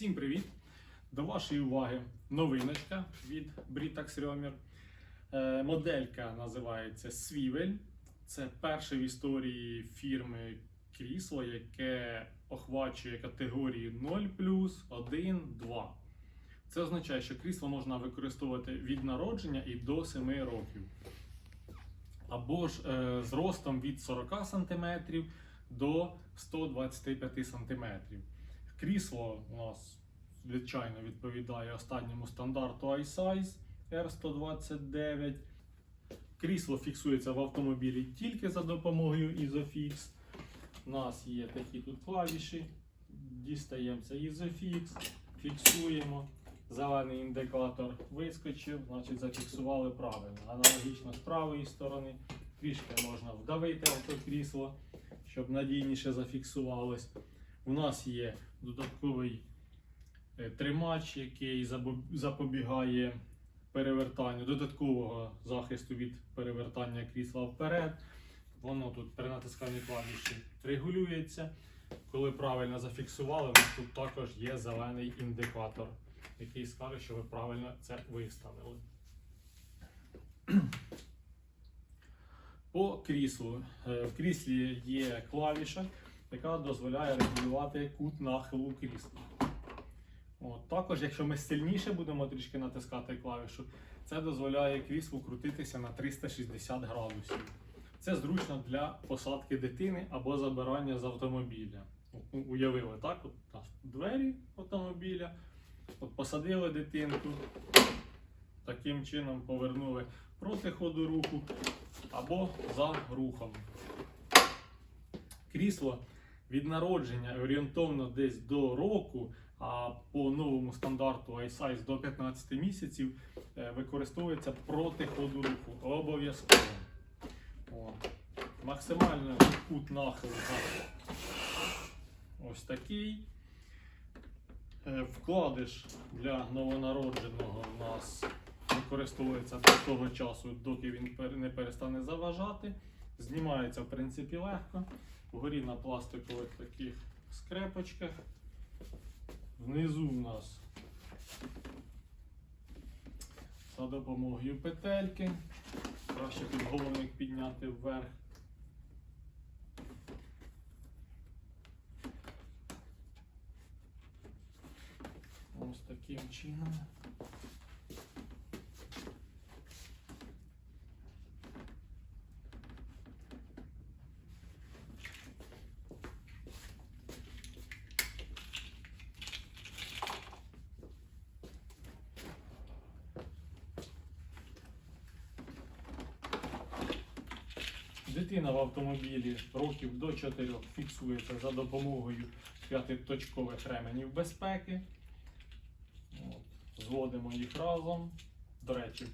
Всім привіт! До вашої уваги новиночка від Britax Römer. Е, Моделька називається Свівель. Це перше в історії фірми крісло, яке охвачує категорії 0 1, 2. Це означає, що крісло можна використовувати від народження і до 7 років. Або ж е, з від 40 см до 125 см. Крісло у нас, звичайно, відповідає останньому стандарту iSize R129. Крісло фіксується в автомобілі тільки за допомогою Isofix. У нас є такі тут клавіші. Дістаємося Isofix, фіксуємо. Зелений індикатор вискочив, значить зафіксували правильно. Аналогічно з правої сторони трішки можна вдавити автокрісло, щоб надійніше зафіксувалось. У нас є додатковий е, тримач, який запобігає перевертанню, додаткового захисту від перевертання крісла вперед. Воно тут при натисканні клавіші регулюється. Коли правильно зафіксували, тут також є зелений індикатор, який скаже, що ви правильно це виставили. По кріслу. Е, В кріслі є клавіша, яка дозволяє регулювати кут нахилу крісла. От, також, якщо ми сильніше будемо трішки натискати клавішу, це дозволяє кріслу крутитися на 360 градусів. Це зручно для посадки дитини або забирання з автомобіля. Уявили, так? От двері автомобіля, от посадили дитинку, таким чином повернули проти ходу руху або за рухом. Крісло від народження орієнтовно десь до року, а по новому стандарту iSize до 15 місяців е, використовується проти ходу руху. Обов'язково. Максимально кут нахилу ось такий. Е, Вкладиш для новонародженого у нас використовується до того часу, доки він не перестане заважати. Знімається в принципі легко. Вгорі на пластикових таких скрепочках. Внизу у нас за допомогою петельки. Краще підголовник підняти вверх. Ось таким чином. Дитина в автомобілі років до 4 фіксується за допомогою п'ятиточкових ременів безпеки. От. Зводимо їх разом. До речі,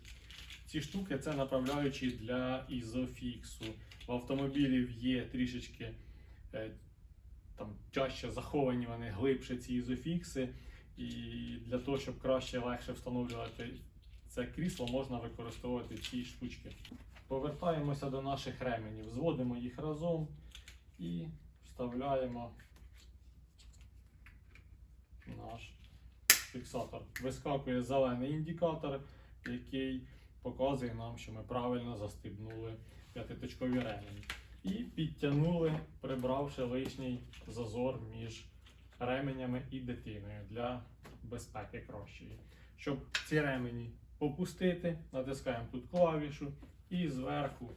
ці штуки це направляючі для ізофіксу. В автомобілів є трішечки е, там чаще заховані вони глибше ці ізофікси. І для того, щоб краще легше встановлювати це крісло, можна використовувати ці штучки. Повертаємося до наших ременів, зводимо їх разом і вставляємо наш фіксатор. Вискакує зелений індикатор, який показує нам, що ми правильно застібнули п'ятиточкові ремені. І підтягнули, прибравши лишній зазор між ременями і дитиною для безпеки кращої. Щоб ці ремені попустити, натискаємо тут клавішу і зверху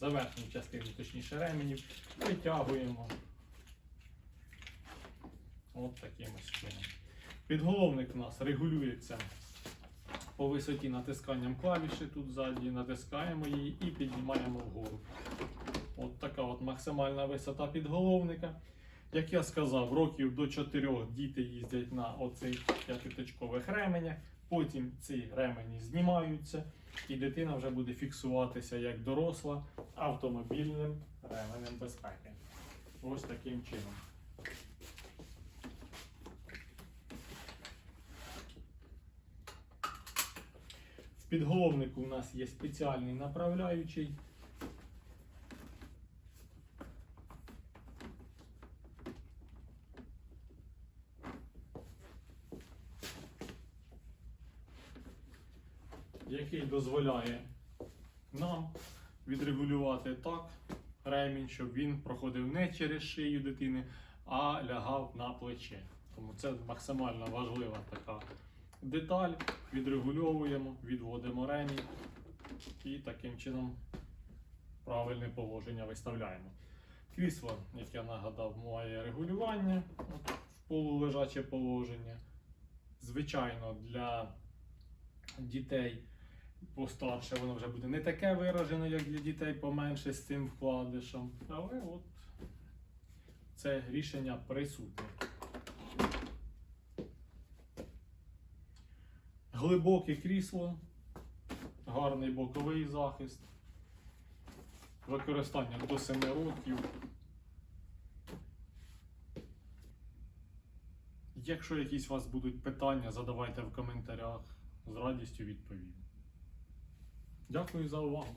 за верхню частину, точніше ременів, витягуємо от таким ось чином. Підголовник у нас регулюється по висоті натисканням клавіші тут ззаді, натискаємо її і піднімаємо вгору. От така от максимальна висота підголовника. Як я сказав, років до 4 діти їздять на оцих п'ятиточкових ременях, потім ці ремені знімаються, і дитина вже буде фіксуватися як доросла автомобільним ременем безпеки. Ось таким чином. В підголовнику у нас є спеціальний направляючий. Який дозволяє нам відрегулювати так ремінь, щоб він проходив не через шию дитини, а лягав на плече. Тому це максимально важлива така деталь. Відрегульовуємо, відводимо ремінь і таким чином правильне положення виставляємо. Крісло, як я нагадав, має регулювання в полулежаче положення. Звичайно, для дітей постарше воно вже буде не таке виражене, як для дітей поменше з цим вкладишем. Але от це рішення присутнє. Глибоке крісло, гарний боковий захист, використання до 7 років. Якщо якісь у вас будуть питання, задавайте в коментарях. З радістю відповім. Дякую за увагу.